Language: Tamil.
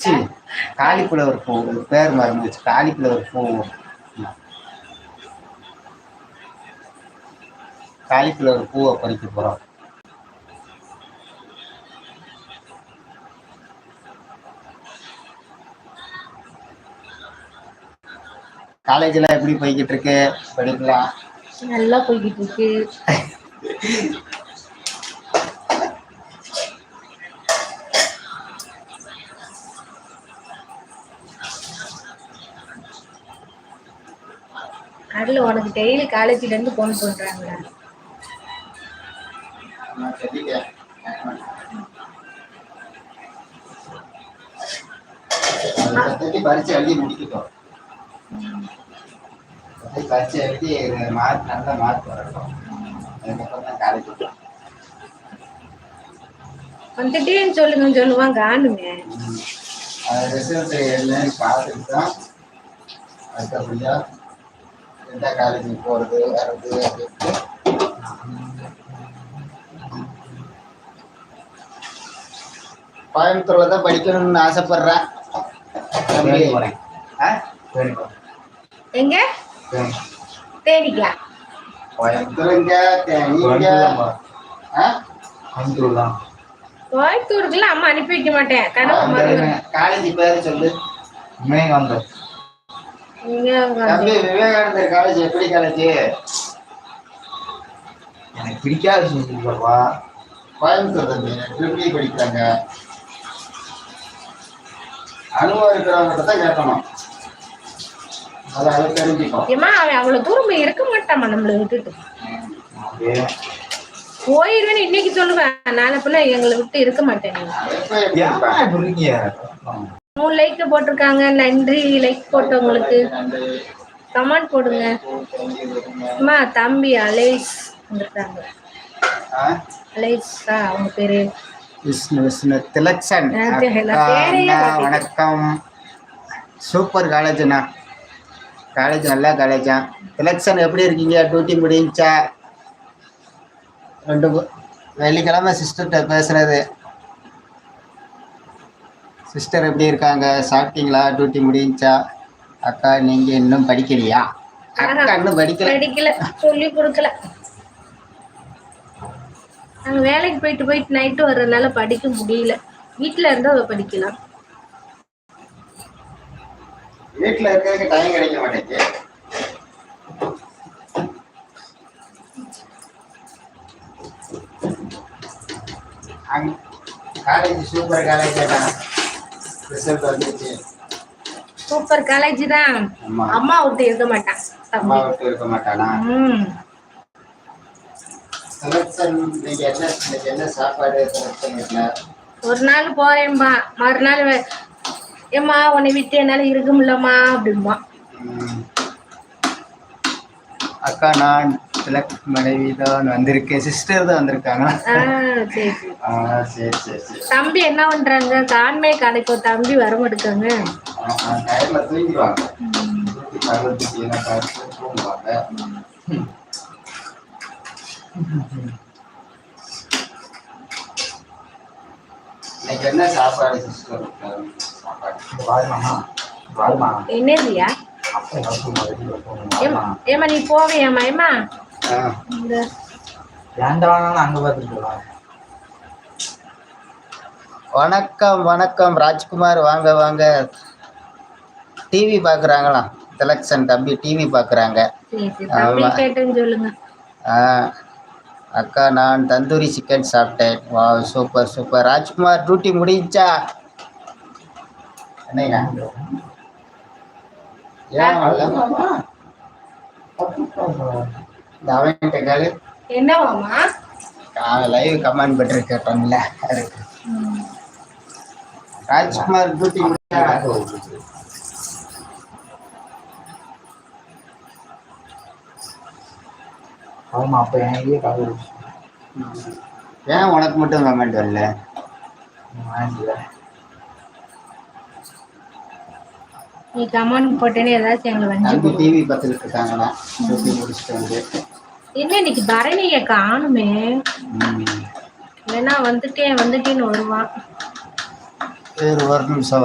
சி, காலிஃப்ளவர் பூ பேர் மறந்துச்சு காலிஃப்ளவர் பூ. காலிஃப்ளவர் பூவை பறிக்க போறோம். காலேஜ் எல்லாம் எப்படி போய்கிட்டு இருக்கு? படிக்கலாம் நல்லா போய்கிட்டு இருக்கு. அதுல உனக்கு டெய்லி காலேஜ்ல இருந்து போன் பண்றாங்க. நான் சொல்லிட்டேன். அதை பத்தி பரீட்சை எழுதி முடிக்கட்டும். அதை பரீட்சை எழுதி மார்க் நல்ல மார்க் வரட்டும். அதுக்கப்புறம் தான் காலேஜ் வந்துட்டேன்னு சொல்லுங்க சொல்லுவான் ரிசல்ட் என்னன்னு பார்த்துட்டு தான் அதுக்கப்புறம் எந்த காலேஜுக்கு போகிறது வர்றது அப்படின்ட்டு கோயம்புத்தூர்ல தான் படிக்கணும்னு ஆசைப்படுறேன்? எங்க? தேனிக்கா. கோயம்புத்தூர் இங்க நீங்க ஆ? கோயத்தூருக்குலாம் அம்மா அனுப்பி வைக்க மாட்டேன். காலேஜ் பேரு சொல்லு. நீங்க தம்பி விவேகானந்தர் காலேஜ் எப்படி காலேஜ் எனக்கு பிடிக்காத சொல்லிருக்கப்பா கோயம்புத்தூர் தம்பி ட்ரிபிளி படிக்கிறாங்க. அனுபவம் இருக்கிறவங்ககிட்ட தான் கேட்கணும். அதை அதை தெரிஞ்சுக்கணும். ஏமா அவன் அவ்வளவு தூரம் இருக்க மாட்டாமா நம்மள விட்டுட்டு. போயிருவேன்னு இன்னைக்கு சொல்லுவேன். நாளை பிள்ளை எங்களை விட்டு இருக்க மாட்டேன் மூணு லைக் போட்டிருக்காங்க. நன்றி. லைக் போட்டவங்களுக்கு கமெண்ட் போடுங்க. அம்மா தம்பி அலேஸ் வந்திருக்காங்க? அலேஸா? அவங்க பேரு? விஷ்ணு விஷ்ணு திலக்ஷன். வணக்கம். சூப்பர் காலேஜ்ண்ணா காலேஜ் நல்ல காலேஜா திலக்ஷன் எப்படி இருக்கீங்க? டியூட்டி முடிஞ்சா? ரெண்டு வெள்ளிக்கிழமை சிஸ்டர்கிட்ட பேசுறது. சிஸ்டர் எப்படி இருக்காங்க? சாப்பிட்டீங்களா? டியூட்டி முடிஞ்சா? அக்கா நீங்க இன்னும் படிக்கலையா? அக்கா இன்னும் படிக்கல. படிக்கல. சொல்லி கொடுக்கல. நாங்க வேலைக்கு போயிட்டு போயிட்டு நைட்டு வர்றதுனால படிக்க முடியல. வீட்டுல இருந்தா அவ படிக்கலாம். வீட்டுல இருக்கிறதுக்கு டைம் கிடைக்க மாட்டேங்குது. காலேஜ் சூப்பர் காலேஜ் தான். சூப்பர் காலேஜ் தான். அம்மா. விட்டு இருக்க மாட்டான். அம்மா விட்டு இருக்க மாட்டானா? ஒரு நாள் போறேன்பா. மறுநாள் ஏம்மா உன்னை விட்டு என்னால இருக்க முடியலம்மா அப்படிம்பா. அக்கா நான் திலக் மனைவி தான் வந்திருக்கேன் சிஸ்டர் தான் வந்திருக்காங்களா ஆ சரி சரி. ஆ சரி சரி சரி. தம்பி என்ன பண்றாங்க? கான்மே கடைக்கு தம்பி வர மாட்டேக்காங்க டைம்ல தூங்கிடுவாங்க. இன்னைக்கு என்ன சாப்பாடு சிஸ்டர் சாப்பாடு. என்னதுயா. ஏம்மா நீ போவியாம்மா ஏம்மா? ஆ இந்த வேண்டாம் அங்க பார்த்துட்டு போலாம் வணக்கம் வணக்கம். ராஜ்குமார் வாங்க வாங்க. டிவி பார்க்குறாங்களா? திலக்ஷன் தம்பி டிவி பார்க்குறாங்க. அக்கா நான் தந்தூரி சிக்கன் சாப்பிட்டேன். வா சூப்பர் சூப்பர் ராஜ்குமார் டியூட்டி முடிஞ்சா? என்னையா? ஏன்? அவன்கிட்ட கேளு. லைவ் கமெண்ட் பண்ணி கேட்டோம்ல அதுக்கு ராஜ்குமார் டியூட்டி ஆமா அப்ப என்கிட்டயே காது ஏன் உனக்கு மட்டும் கமெண்ட் வரல? நீ கமெண்ட் போட்டேன்னு ஏதாச்சும் எங்களை வந்து டிவி பார்த்துக்கிட்டு இருக்காங்களா டியூட்டி முடிச்சுட்டு வந்து. என்ன இன்னைக்கு பரணிய காணுமே. இல்லைன்னா வந்துட்டேன் வந்துட்டேன்னு வருவான். சரி ஒரு நிமிஷம்